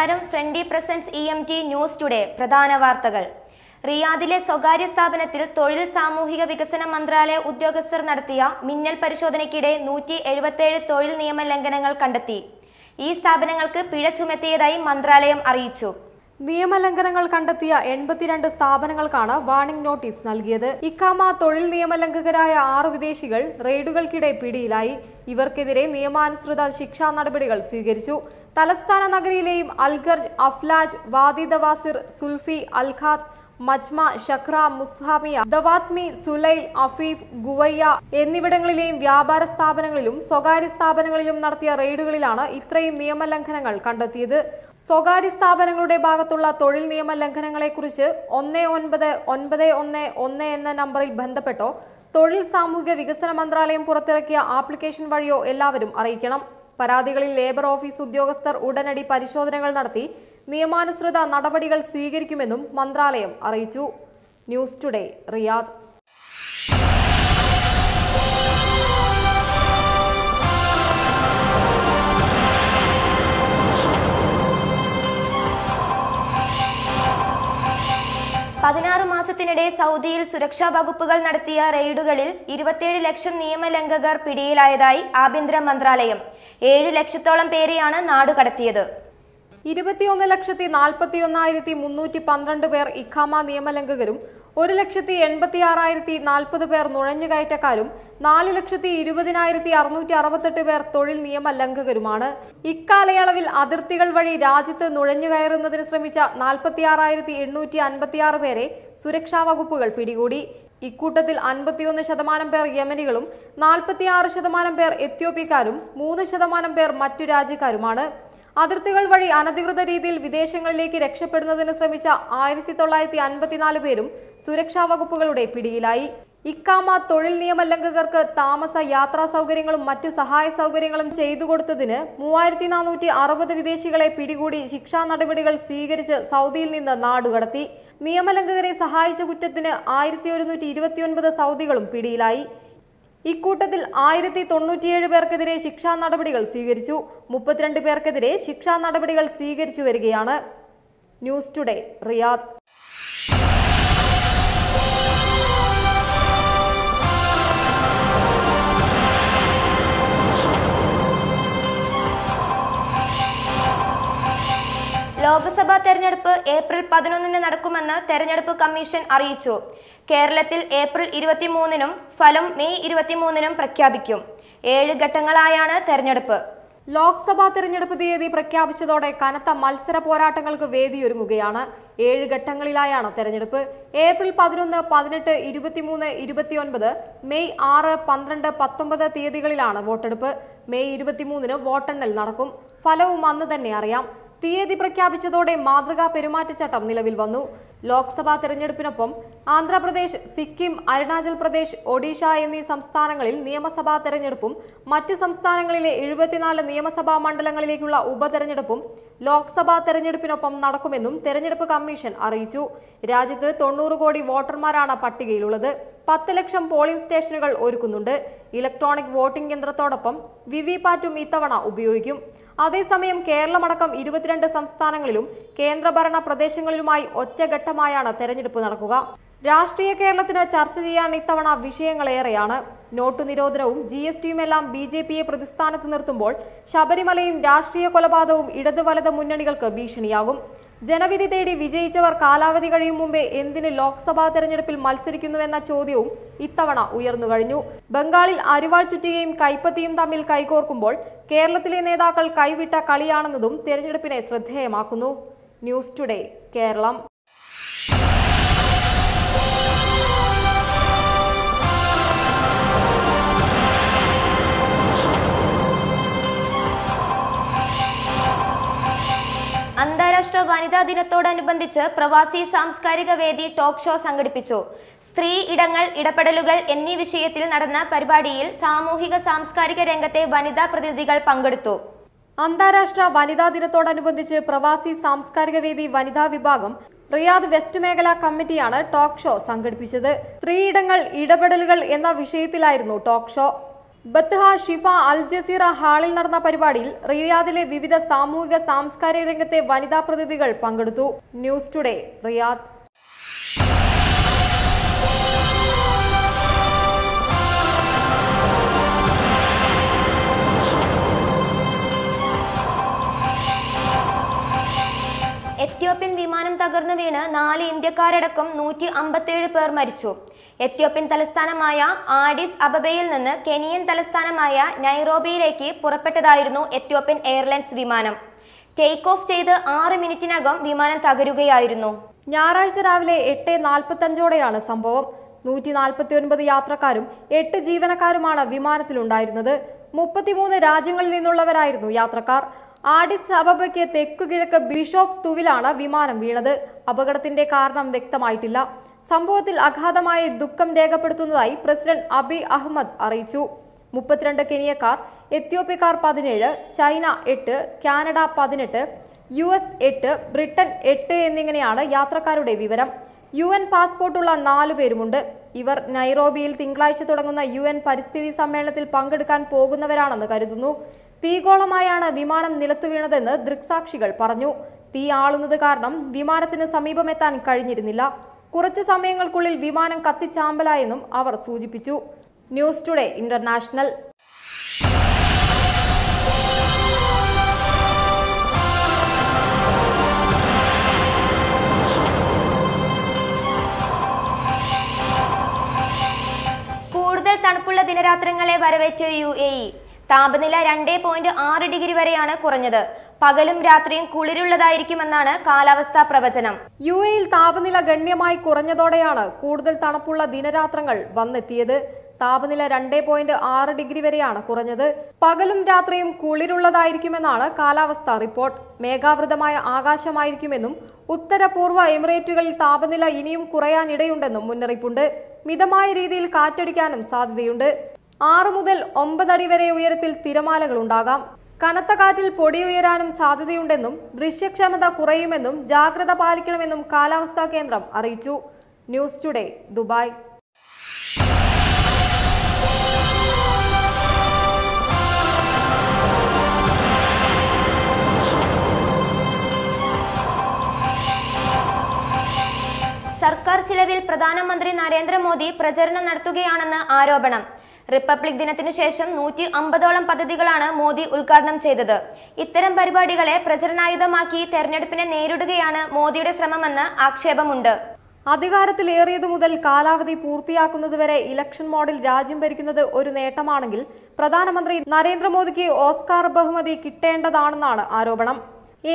നമസ്കാരം. ഫ്രണ്ടി presents E M T news today പ്രധാന വാർത്തകൾ. റിയാദിലെ സ്വകാര്യ സ്ഥാപനത്തിൽ തൊഴിൽ സാമൂഹിക വികസന മന്ത്രാലയ ഉദ്യോഗസ്ഥർ നടത്തിയ മിന്നൽ പരിശോധനയ്ക്കിടെ നൂറ്റി എഴുപത്തേഴ് തൊഴിൽ നിയമ ലംഘനങ്ങൾ കണ്ടെത്തി. ഈ സ്ഥാപനങ്ങൾക്ക് പിഴ ചുമത്തിയതായി മന്ത്രാലയം അറിയിച്ചു. നിയമലംഘനങ്ങൾ കണ്ടെത്തിയ എൺപത്തിരണ്ട് സ്ഥാപനങ്ങൾക്കാണ് വാർണിംഗ് നോട്ടീസ് നൽകിയത്. ഇക്കാമ തൊഴിൽ നിയമലംഘകരായ ആറ് വിദേശികൾ റെയ്ഡുകൾക്കിടെ പിടിയിലായി. ഇവർക്കെതിരെ നിയമാനുസൃത ശിക്ഷാ നടപടികൾ സ്വീകരിച്ചു. തലസ്ഥാന നഗരിയിലെയും Al Kharj Aflaj Wadi Dawasir Zulfi Al Ghat Majmaah Shaqra Muzahmiyah Dawadmi Sulayyil Afif Quwayiyah എന്നിവിടങ്ങളിലെയും വ്യാപാര സ്ഥാപനങ്ങളിലും സ്വകാര്യ സ്ഥാപനങ്ങളിലും നടത്തിയ റെയ്ഡുകളിലാണ് ഇത്രയും നിയമലംഘനങ്ങൾ കണ്ടെത്തിയത്. സ്വകാര്യ സ്ഥാപനങ്ങളുടെ ഭാഗത്തുള്ള തൊഴിൽ നിയമ ലംഘനങ്ങളെക്കുറിച്ച് ഒന്ന് ഒൻപത് ഒൻപത് ഒന്ന് ഒന്ന് എന്ന നമ്പറിൽ ബന്ധപ്പെട്ടോ? തൊഴിൽ സാമൂഹിക വികസന മന്ത്രാലയം പുറത്തിറക്കിയ ആപ്ലിക്കേഷൻ വഴിയോ എല്ലാവരും അറിയിക്കണം. പരാതികളിൽ ലേബർ ഓഫീസ് ഉദ്യോഗസ്ഥർ ഉടനടി പരിശോധനകൾ നടത്തി നിയമാനുസൃത നടപടികൾ സ്വീകരിക്കുമെന്നും മന്ത്രാലയം അറിയിച്ചു. News today Riyadh. പതിനാറ് മാസത്തിനിടെ സൗദിയിൽ സുരക്ഷാ വകുപ്പുകൾ നടത്തിയ റെയ്ഡുകളിൽ ഇരുപത്തിയേഴ് ലക്ഷം നിയമലംഘകർ പിടിയിലായതായി ആഭ്യന്തര മന്ത്രാലയം. ഏഴ് ലക്ഷത്തോളം പേരെയാണ് നാടുകടത്തിയത് ഇരുപത്തിയൊന്ന് ലക്ഷത്തി നാൽപ്പത്തി ഒന്നായിരത്തി മുന്നൂറ്റി പന്ത്രണ്ട് പേർ ഇഖാമ നിയമലംഘകരും ഒരു ലക്ഷത്തി എൺപത്തി ആറായിരത്തി നാൽപ്പത് പേർ നുഴഞ്ഞുകയറ്റക്കാരും നാല് ലക്ഷത്തി ഇരുപതിനായിരത്തി അറുന്നൂറ്റി അറുപത്തെട്ട് പേർ തൊഴിൽ നിയമ ലംഘകരുമാണ്. ഇക്കാലയളവിൽ അതിർത്തികൾ വഴി രാജ്യത്ത് നുഴഞ്ഞുകയറുന്നതിന് ശ്രമിച്ച നാൽപ്പത്തി എണ്ണൂറ്റി അൻപത്തിയാറ് പേരെ സുരക്ഷാ വകുപ്പുകൾ പിടികൂടി. ഇക്കൂട്ടത്തിൽ അൻപത്തിയൊന്ന് ശതമാനം പേർ യമനികളും നാൽപ്പത്തിയാറ് ശതമാനം പേർ എത്യോപ്യക്കാരും മൂന്ന് ശതമാനം പേർ മറ്റു രാജ്യക്കാരുമാണ്. അതിർത്തികൾ വഴി അനധികൃത രീതിയിൽ വിദേശങ്ങളിലേക്ക് രക്ഷപ്പെടുന്നതിന് ശ്രമിച്ച ആയിരത്തി തൊള്ളായിരത്തി അൻപത്തിനാല് പേരും സുരക്ഷാ വകുപ്പുകളുടെ പിടിയിലായി. ഇക്കാമ തൊഴിൽ നിയമ ലംഘകർക്ക് താമസ യാത്രാ സൗകര്യങ്ങളും മറ്റ് സഹായ സൗകര്യങ്ങളും ചെയ്തു കൊടുത്തതിന് മൂവായിരത്തി നാനൂറ്റി അറുപത് വിദേശികളെ പിടികൂടി ശിക്ഷാ നടപടികൾ സ്വീകരിച്ച് സൗദിയിൽ നിന്ന് നാടുകടത്തി നിയമലംഘകരെ സഹായിച്ച കുറ്റത്തിന് ആയിരത്തി ഒരുന്നൂറ്റി ഇരുപത്തിയൊൻപത് സൗദികളും പിടിയിലായി. ഇക്കൂട്ടത്തിൽ ആയിരത്തി തൊണ്ണൂറ്റിയേഴ് പേർക്കെതിരെ ശിക്ഷാ നടപടികൾ സ്വീകരിച്ചു. മുപ്പത്തിരണ്ട് പേർക്കെതിരെ ശിക്ഷാ നടപടികൾ സ്വീകരിച്ചു വരികയാണ്. News today Riyadh. ലോക്സഭാ തെരഞ്ഞെടുപ്പ് ഏപ്രിൽ പതിനൊന്നിന് നടക്കുമെന്ന് തെരഞ്ഞെടുപ്പ് കമ്മീഷൻ അറിയിച്ചു. കേരളത്തിൽ ഏപ്രിൽ ഇരുപത്തിമൂന്നിനും ഫലം മെയ് ഇരുപത്തിമൂന്നിനും പ്രഖ്യാപിക്കും. ഏഴ് ഘട്ടങ്ങളായാണ് തെരഞ്ഞെടുപ്പ്. ലോക്സഭാ തെരഞ്ഞെടുപ്പ് തീയതി പ്രഖ്യാപിച്ചതോടെ കനത്ത മത്സര പോരാട്ടങ്ങൾക്ക് വേദിയൊരുങ്ങുകയാണ്. ഏഴ് ഘട്ടങ്ങളിലായാണ് തെരഞ്ഞെടുപ്പ്. ഏപ്രിൽ പതിനൊന്ന് പതിനെട്ട് ഇരുപത്തിമൂന്ന് ഇരുപത്തിയൊൻപത് മെയ് ആറ് പന്ത്രണ്ട് പത്തൊമ്പത് തീയതികളിലാണ് വോട്ടെടുപ്പ്. മെയ് ഇരുപത്തിമൂന്നിന് വോട്ടെണ്ണൽ നടക്കും. ഫലവും അന്ന് തന്നെ അറിയാം. തീയതി പ്രഖ്യാപിച്ചതോടെ മാതൃകാ പെരുമാറ്റച്ചട്ടം നിലവിൽ വന്നു. ലോക്സഭാ തെരഞ്ഞെടുപ്പിനൊപ്പം ആന്ധ്രാപ്രദേശ് സിക്കിം അരുണാചൽ പ്രദേശ് ഒഡീഷ എന്നീ സംസ്ഥാനങ്ങളിൽ നിയമസഭാ തെരഞ്ഞെടുപ്പും മറ്റ് സംസ്ഥാനങ്ങളിലെ എഴുപത്തിനാല് നിയമസഭാ മണ്ഡലങ്ങളിലേക്കുള്ള ഉപതെരഞ്ഞെടുപ്പും ലോക്സഭാ തെരഞ്ഞെടുപ്പിനൊപ്പം നടക്കുമെന്നും തെരഞ്ഞെടുപ്പ് കമ്മീഷൻ അറിയിച്ചു. രാജ്യത്ത് തൊണ്ണൂറ് കോടി വോട്ടർമാരാണ് പട്ടികയിലുള്ളത്. പത്ത് ലക്ഷം പോളിംഗ് സ്റ്റേഷനുകൾ ഒരുക്കുന്നുണ്ട്. ഇലക്ട്രോണിക് വോട്ടിംഗ് യന്ത്രത്തോടൊപ്പം വിവിപാറ്റും ഇത്തവണ ഉപയോഗിക്കും. അതേസമയം കേരളമടക്കം ഇരുപത്തിരണ്ട് സംസ്ഥാനങ്ങളിലും കേന്ദ്രഭരണ പ്രദേശങ്ങളിലുമായി ഒറ്റഘട്ടമായാണ് തെരഞ്ഞെടുപ്പ് നടക്കുക. രാഷ്ട്രീയ കേരളത്തിന് ചർച്ച ചെയ്യാൻ ഇത്തവണ വിഷയങ്ങളേറെയാണ്. നോട്ടു നിരോധനവും ജി എസ് ടിയുമെല്ലാം ബി ജെ പിയെ പ്രതിസ്ഥാനത്ത് നിർത്തുമ്പോൾ ശബരിമലയും രാഷ്ട്രീയ കൊലപാതകവും ഇടത് വലത് മുന്നണികൾക്ക് ഭീഷണിയാകും. ജനവിധി തേടി വിജയിച്ചവർ കാലാവധി കഴിയും മുമ്പേ എന്തിന് ലോക്സഭാ തെരഞ്ഞെടുപ്പിൽ മത്സരിക്കുന്നുവെന്ന ചോദ്യവും ഇത്തവണ ഉയർന്നു കഴിഞ്ഞു. ബംഗാളിൽ അരിവാൾ ചുറ്റുകയും കൈപ്പത്തിയും തമ്മിൽ കൈകോർക്കുമ്പോൾ കേരളത്തിലെ നേതാക്കൾ കൈവിട്ട കളിയാണെന്നതും തെരഞ്ഞെടുപ്പിനെ ശ്രദ്ധേയമാക്കുന്നു. News today Keralam. വനിതാ ദിനത്തോടനുബന്ധിച്ച് പ്രവാസി സാംസ്കാരിക വേദി ടോക്ക് ഷോ സംഘടിപ്പിച്ചു. സ്ത്രീ ഇടങ്ങൾ ഇടപെടലുകൾ എന്നീ വിഷയത്തിൽ നടന്ന പരിപാടിയിൽ സാമൂഹിക സാംസ്കാരിക രംഗത്തെ വനിതാ പ്രതിനിധികൾ പങ്കെടുത്തു. അന്താരാഷ്ട്ര വനിതാ ദിനത്തോടനുബന്ധിച്ച് പ്രവാസി സാംസ്കാരിക വേദി വനിതാ വിഭാഗം റിയാദ് വെസ്റ്റ് മേഖല കമ്മിറ്റിയാണ് ടോക്ക് ഷോ സംഘടിപ്പിച്ചത്. സ്ത്രീയിടങ്ങൾ ഇടപെടലുകൾ എന്ന വിഷയത്തിലായിരുന്നു talk show. Batha Shifa Al Jazeera ഹാളിൽ നടന്ന പരിപാടിയിൽ റിയാദിലെ വിവിധ സാമൂഹിക സാംസ്കാരിക രംഗത്തെ വനിതാ പ്രതിനിധികൾ പങ്കെടുത്തു. News today Riyadh. എത്യോപ്യൻ വിമാനം തകർന്നു വീണ് നാല് ഇന്ത്യക്കാരടക്കം നൂറ്റി അമ്പത്തേഴ് പേർ മരിച്ചു. എത്യോപ്യൻ തലസ്ഥാനമായ ആഡിസ് അബബയിൽ നിന്ന് കെനിയൻ തലസ്ഥാനമായ നൈറോബിയിലേക്ക് പുറപ്പെട്ടതായിരുന്നു എത്യോപ്യൻ എയർലൈൻസ് വിമാനം. ടേക്ക് ഓഫ് ചെയ്ത് ആറ് മിനിറ്റിനകം വിമാനം തകരുകയായിരുന്നു. ഞായറാഴ്ച രാവിലെ എട്ട് നാൽപ്പത്തഞ്ചോടെയാണ് സംഭവം. നൂറ്റി നാൽപ്പത്തി ഒൻപത് യാത്രക്കാരും എട്ട് ജീവനക്കാരുമാണ് വിമാനത്തിലുണ്ടായിരുന്നത്. മുപ്പത്തിമൂന്ന് രാജ്യങ്ങളിൽ നിന്നുള്ളവരായിരുന്നു യാത്രക്കാർ. ആഡിസ് അബബയ്ക്ക് തെക്കുകിഴക്ക് ബിഷോഫ് തുവിലാണ് വിമാനം വീണത്. അപകടത്തിന്റെ കാരണം വ്യക്തമായിട്ടില്ല. സംഭവത്തിൽ അഗാധമായ ദുഃഖം രേഖപ്പെടുത്തുന്നതായി പ്രസിഡന്റ് അബി അഹമ്മദ് അറിയിച്ചു. മുപ്പത്തിരണ്ട് കെനിയക്കാർ എത്യോപ്യക്കാർ പതിനേഴ് ചൈന എട്ട് കാനഡ പതിനെട്ട് യു എസ് എട്ട് ബ്രിട്ടൻ എട്ട് എന്നിങ്ങനെയാണ് യാത്രക്കാരുടെ വിവരം. യു എൻ പാസ്പോർട്ടുള്ള നാലു പേരുമുണ്ട്. ഇവർ നൈറോബിയിൽ തിങ്കളാഴ്ച തുടങ്ങുന്ന യു എൻ പരിസ്ഥിതി സമ്മേളനത്തിൽ പങ്കെടുക്കാൻ പോകുന്നവരാണെന്ന് കരുതുന്നു. തീഗോളമായാണ് വിമാനം നിലത്തു വീണതെന്ന് ദൃക്സാക്ഷികൾ പറഞ്ഞു. തീ ആളുന്നത് കാരണം വിമാനത്തിന് സമീപമെത്താൻ കഴിഞ്ഞിരുന്നില്ല. കുറച്ചു സമയങ്ങൾക്കുള്ളിൽ വിമാനം കത്തിച്ചാമ്പലായെന്നും അവർ സൂചിപ്പിച്ചു. News today international. കൂടുതൽ തണുപ്പുള്ള ദിനരാത്രങ്ങളെ വരവേറ്റ യു എ ഇ. താപനില രണ്ടേ പോയിന്റ് ആറ് ഡിഗ്രി വരെയാണ് കുറഞ്ഞത്. പകലും രാത്രിയും കുളിരുള്ളതായിരിക്കുമെന്നാണ് കാലാവസ്ഥാ പ്രവചനം. യു എയിൽ താപനില ഗണ്യമായി കുറഞ്ഞതോടെയാണ് കൂടുതൽ തണുപ്പുള്ള ദിനരാത്രങ്ങൾ വന്നെത്തിയത്. താപനില രണ്ടേ പോയിന്റ് ആറ് ഡിഗ്രി വരെയാണ് കുറഞ്ഞത്. പകലും രാത്രിയും കുളിരുള്ളതായിരിക്കുമെന്നാണ് കാലാവസ്ഥാ റിപ്പോർട്ട്. മേഘാവൃതമായ ആകാശമായിരിക്കുമെന്നും ഉത്തര പൂർവ എമിറേറ്റുകളിൽ താപനില ഇനിയും കുറയാനിടയുണ്ടെന്നും മുന്നറിയിപ്പുണ്ട്. മിതമായ രീതിയിൽ കാറ്റടിക്കാനും സാധ്യതയുണ്ട്. ആറ് മുതൽ ഒമ്പതടി വരെ ഉയരത്തിൽ തിരമാലകൾ ഉണ്ടാകാം കനത്ത കാറ്റിൽ പൊടിയുയരാനും സാധ്യതയുണ്ടെന്നും ദൃശ്യക്ഷമത കുറയുമെന്നും ജാഗ്രത പാലിക്കണമെന്നും കാലാവസ്ഥാ കേന്ദ്രം അറിയിച്ചു. News today Dubai. സർക്കാർ ചിലവിൽ പ്രധാനമന്ത്രി നരേന്ദ്രമോദി പ്രചരണം നടത്തുകയാണെന്ന് ആരോപണം. റിപ്പബ്ലിക് ദിനത്തിനു ശേഷം നൂറ്റി അമ്പതോളം പദ്ധതികളാണ് മോദി ഉദ്ഘാടനം ചെയ്തത്. ഇത്തരം പരിപാടികളെ പ്രചരണായുധമാക്കി തെരഞ്ഞെടുപ്പിനെ നേരിടുകയാണ് മോദിയുടെ ശ്രമമെന്ന് ആക്ഷേപമുണ്ട്. അധികാരത്തിലേറിയതു മുതൽ കാലാവധി പൂർത്തിയാക്കുന്നതുവരെ ഇലക്ഷൻ മോഡിൽ രാജ്യം ഭരിക്കുന്നത് ഒരു നേട്ടമാണെങ്കിൽ പ്രധാനമന്ത്രി നരേന്ദ്രമോദിക്ക് ഓസ്കാർ ബഹുമതി കിട്ടേണ്ടതാണെന്നാണ് ആരോപണം.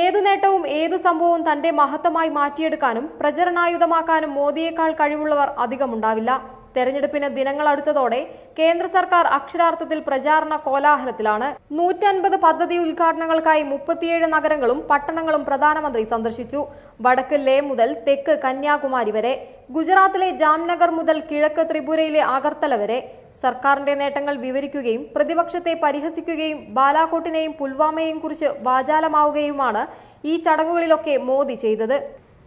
ഏതു നേട്ടവും ഏതു സംഭവവും തന്റെ മഹത്വമായി മാറ്റിയെടുക്കാനും പ്രചരണായുധമാക്കാനും മോദിയേക്കാൾ കഴിവുള്ളവർ അധികമുണ്ടാവില്ല. തെരഞ്ഞെടുപ്പിന് ദിനങ്ങൾ അടുത്തതോടെ കേന്ദ്ര സർക്കാർ അക്ഷരാർത്ഥത്തിൽ പ്രചാരണ കോലാഹലത്തിലാണ്. നൂറ്റൻപത് പദ്ധതി ഉദ്ഘാടനങ്ങൾക്കായി മുപ്പത്തിയേഴ് നഗരങ്ങളും പട്ടണങ്ങളും പ്രധാനമന്ത്രി സന്ദർശിച്ചു. വടക്ക് ലേ മുതൽ തെക്ക് കന്യാകുമാരി വരെ ഗുജറാത്തിലെ ജാംനഗർ മുതൽ കിഴക്ക് ത്രിപുരയിലെ അഗർത്തല വരെ. സർക്കാരിന്റെ നേട്ടങ്ങൾ വിവരിക്കുകയും പ്രതിപക്ഷത്തെ പരിഹസിക്കുകയും ബാലാകോട്ടിനെയും പുൽവാമയെയും കുറിച്ച് വാചാലമാവുകയുമാണ് ഈ ചടങ്ങുകളിലൊക്കെ മോദി ചെയ്തത്.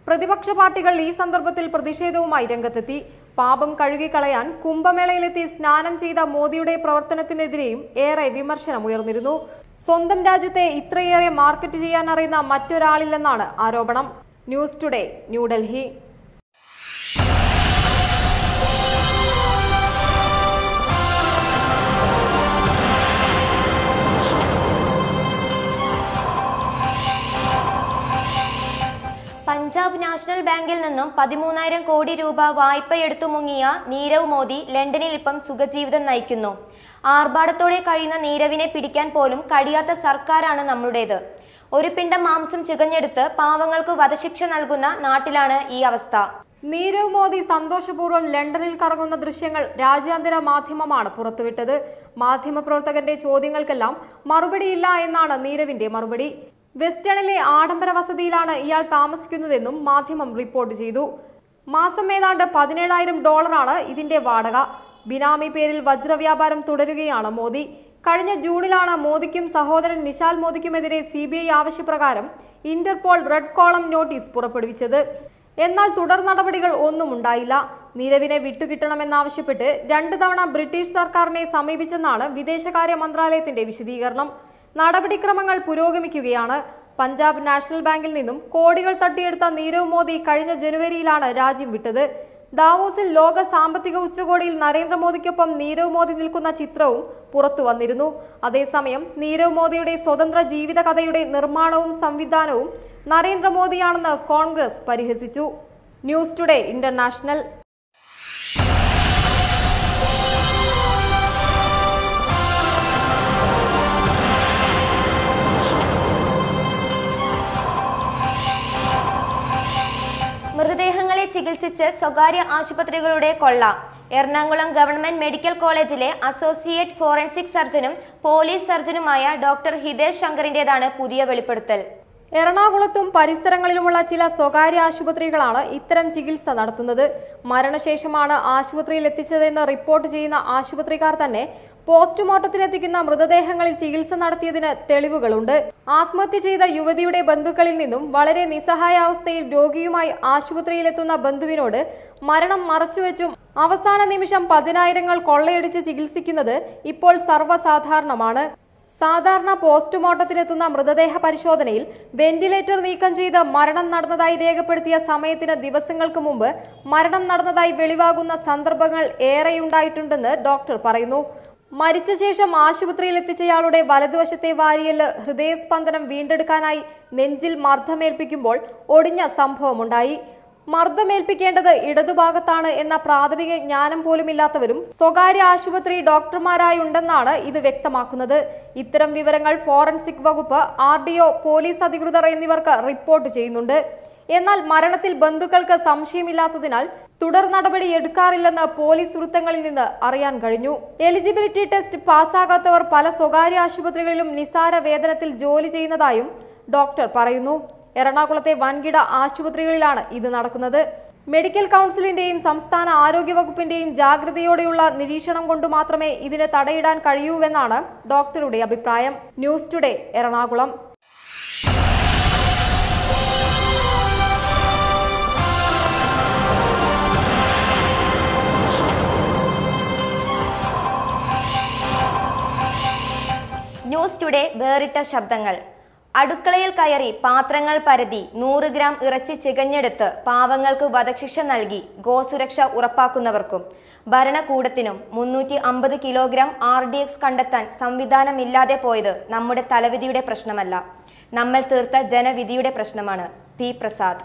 പ്രതിപക്ഷ പാർട്ടികൾ ഈ സന്ദർഭത്തിൽ പ്രതിഷേധവുമായി രംഗത്തെത്തി. പാപം കഴുകിക്കളയാൻ കുംഭമേളയിലെത്തി സ്നാനം ചെയ്ത മോദിയുടെ പ്രവർത്തനത്തിനെതിരെയും ഏറെ വിമർശനം ഉയർന്നിരുന്നു. സ്വന്തം രാജ്യത്തെ ഇത്രയേറെ മാർക്കറ്റ് ചെയ്യാൻ അറിയുന്ന മറ്റൊരാളില്ലെന്നാണ് ആരോപണം. News today New Delhi. നാഷണൽ ബാങ്കിൽ നിന്നും പതിമൂന്നായിരം കോടി രൂപ വായ്പയെടുത്തു മുങ്ങിയ നീരവ് മോദി ലണ്ടനിൽ ഇപ്പം സുഖജീവിതം നയിക്കുന്നു. ആർഭാടത്തോടെ കഴിയുന്ന നീരവിനെ പിടിക്കാൻ പോലും കഴിയാത്ത സർക്കാരാണ് നമ്മുടേത് ഒരു പിണ്ടം മാംസം ചികഞ്ഞെടുത്ത് പാവങ്ങൾക്ക് വധശിക്ഷ നൽകുന്ന നാട്ടിലാണ് ഈ അവസ്ഥ. നീരവ് മോദി സന്തോഷപൂർവം ലണ്ടനിൽ കറങ്ങുന്ന ദൃശ്യങ്ങൾ രാജ്യാന്തര മാധ്യമമാണ് പുറത്തുവിട്ടത്. മാധ്യമപ്രവർത്തകന്റെ ചോദ്യങ്ങൾക്കെല്ലാം മറുപടിയില്ല എന്നാണ് നീരവിന്റെ മറുപടി. വെസ്റ്റേണിലെ ആഡംബര വസതിയിലാണ് ഇയാൾ താമസിക്കുന്നതെന്നും മാധ്യമം റിപ്പോർട്ട് ചെയ്തു. മാസം ഏതാണ്ട് പതിനേഴായിരം ഡോളറാണ് ഇതിന്റെ വാടക. ബിനാമി പേരിൽ വജ്രവ്യാപാരം തുടരുകയാണ് മോദി. കഴിഞ്ഞ ജൂണിലാണ് മോദിക്കും സഹോദരൻ നിശാൽ മോദിക്കുമെതിരെ സി ബി ഐ ആവശ്യപ്രകാരം ഇന്റർപോൾ റെഡ് കോളം നോട്ടീസ് പുറപ്പെടുവിച്ചത്. എന്നാൽ തുടർ നടപടികൾ ഒന്നും ഉണ്ടായില്ല. നിലവിനെ വിട്ടുകിട്ടണമെന്നാവശ്യപ്പെട്ട് രണ്ടു തവണ ബ്രിട്ടീഷ് സർക്കാരിനെ സമീപിച്ചെന്നാണ് വിദേശകാര്യ മന്ത്രാലയത്തിന്റെ വിശദീകരണം. നടപടിക്രമങ്ങൾ പുരോഗമിക്കുകയാണ്. പഞ്ചാബ് നാഷണൽ ബാങ്കിൽ നിന്നും കോടികൾ തട്ടിയെടുത്ത നീരവ് മോദി കഴിഞ്ഞ ജനുവരിയിലാണ് രാജ്യം വിട്ടത്. ദാവോസിൽ ലോക സാമ്പത്തിക ഉച്ചകോടിയിൽ നരേന്ദ്രമോദിക്കൊപ്പം നീരവ് മോദി നിൽക്കുന്ന ചിത്രവും പുറത്തു വന്നിരുന്നു. അതേസമയം നീരവ് മോദിയുടെ സ്വതന്ത്ര ജീവിതകഥയുടെ നിർമ്മാണവും സംവിധാനവും നരേന്ദ്രമോദിയാണെന്ന് കോൺഗ്രസ് പരിഹസിച്ചു. News today international. ചികിത്സിച്ച് സ്വകാര്യ ആശുപത്രികളുടെ കൊള്ള. എറണാകുളം ഗവൺമെന്റ് മെഡിക്കൽ കോളേജിലെ അസോസിയേറ്റ് ഫോറൻസിക് സർജനും പോലീസ് സർജനുമായ ഡോക്ടർ ഹിതേഷ് ശങ്കറിന്റേതാണ് പുതിയ വെളിപ്പെടുത്തൽ. എറണാകുളത്തും പരിസരങ്ങളിലുമുള്ള ചില സ്വകാര്യ ആശുപത്രികളാണ് ഇത്തരം ചികിത്സ നടത്തുന്നത്. മരണശേഷമാണ് ആശുപത്രിയിൽ എത്തിച്ചതെന്ന് റിപ്പോർട്ട് ചെയ്യുന്ന ആശുപത്രിക്കാർ തന്നെ പോസ്റ്റ്മോർട്ടത്തിനെത്തിക്കുന്ന മൃതദേഹങ്ങളിൽ ചികിത്സ നടത്തിയതിന് തെളിവുകളുണ്ട്. ആത്മഹത്യ ചെയ്ത യുവതിയുടെ ബന്ധുക്കളിൽ നിന്നും വളരെ നിസ്സഹായാവസ്ഥയിൽ രോഗിയുമായി ആശുപത്രിയിലെത്തുന്ന ബന്ധുവിനോട് മരണം മറച്ചുവെച്ചും അവസാന നിമിഷം പതിനായിരങ്ങൾ കൊള്ളയടിച്ച് ചികിത്സിക്കുന്നത് ഇപ്പോൾ സർവസാധാരണമാണ്. സാധാരണ പോസ്റ്റ്മോർട്ടത്തിനെത്തുന്ന മൃതദേഹ പരിശോധനയിൽ വെന്റിലേറ്റർ നീക്കം ചെയ്ത് മരണം നടന്നതായി രേഖപ്പെടുത്തിയ സമയത്തിന് ദിവസങ്ങൾക്ക് മുമ്പ് മരണം നടന്നതായി വെളിവാകുന്ന സന്ദർഭങ്ങൾ ഏറെയുണ്ടായിട്ടുണ്ടെന്ന് ഡോക്ടർ പറയുന്നു. മരിച്ച ശേഷം ആശുപത്രിയിൽ എത്തിച്ചയാളുടെ വലതുവശത്തെ വാരിയൽ ഹൃദയസ്പന്ദനം വീണ്ടെടുക്കാനായി നെഞ്ചിൽ മർദ്ദമേൽപ്പിക്കുമ്പോൾ ഒടിഞ്ഞ സംഭവമുണ്ടായി. മർദ്ദമേൽപ്പിക്കേണ്ടത് ഇടതുഭാഗത്താണ് എന്ന പ്രാഥമിക ജ്ഞാനം പോലുമില്ലാത്തവരും സ്വകാര്യ ആശുപത്രി ഡോക്ടർമാരായുണ്ടെന്നാണ് ഇത് വ്യക്തമാക്കുന്നത്. ഇത്തരം വിവരങ്ങൾ ഫോറൻസിക് വകുപ്പ് ആർ പോലീസ് അധികൃതർ എന്നിവർക്ക് റിപ്പോർട്ട് ചെയ്യുന്നുണ്ട്. എന്നാൽ മരണത്തിൽ ബന്ധുക്കൾക്ക് സംശയമില്ലാത്തതിനാൽ തുടർ നടപടി എടുക്കാറില്ലെന്ന് പോലീസ് വൃത്തങ്ങളിൽ നിന്ന് അറിയാൻ കഴിഞ്ഞു. എലിജിബിലിറ്റി ടെസ്റ്റ് പാസ്സാകാത്തവർ പല സ്വകാര്യ ആശുപത്രികളിലും നിസാര വേതനത്തിൽ ജോലി ചെയ്യുന്നതായും ഡോക്ടർ പറയുന്നു. എറണാകുളത്തെ വൻകിട ആശുപത്രികളിലാണ് ഇത് നടക്കുന്നത്. മെഡിക്കൽ കൗൺസിലിന്റെയും സംസ്ഥാന ആരോഗ്യ വകുപ്പിന്റെയും ജാഗ്രതയോടെയുള്ള നിരീക്ഷണം കൊണ്ട് മാത്രമേ ഇതിന് തടയിടാൻ കഴിയൂവെന്നാണ് ഡോക്ടറുടെ അഭിപ്രായം. News today Ernakulam. News today വേറിട്ട ശബ്ദങ്ങൾ. അടുക്കളയിൽ കയറി പാത്രങ്ങൾ പരതി നൂറ് ഗ്രാം ഇറച്ചി ചികഞ്ഞെടുത്ത് പാവങ്ങൾക്ക് വധശിക്ഷ നൽകി ഗോസുരക്ഷ ഉറപ്പാക്കുന്നവർക്കും. ഭരണകൂടത്തിനും മുന്നൂറ്റി അമ്പത് കിലോഗ്രാം ആർ ഡി എക്സ് കണ്ടെത്താൻ സംവിധാനമില്ലാതെ പോയത് നമ്മുടെ തലവിധിയുടെ പ്രശ്നമല്ല. നമ്മൾ തീർത്ത ജനവിധിയുടെ പ്രശ്നമാണ്. പി പ്രസാദ്.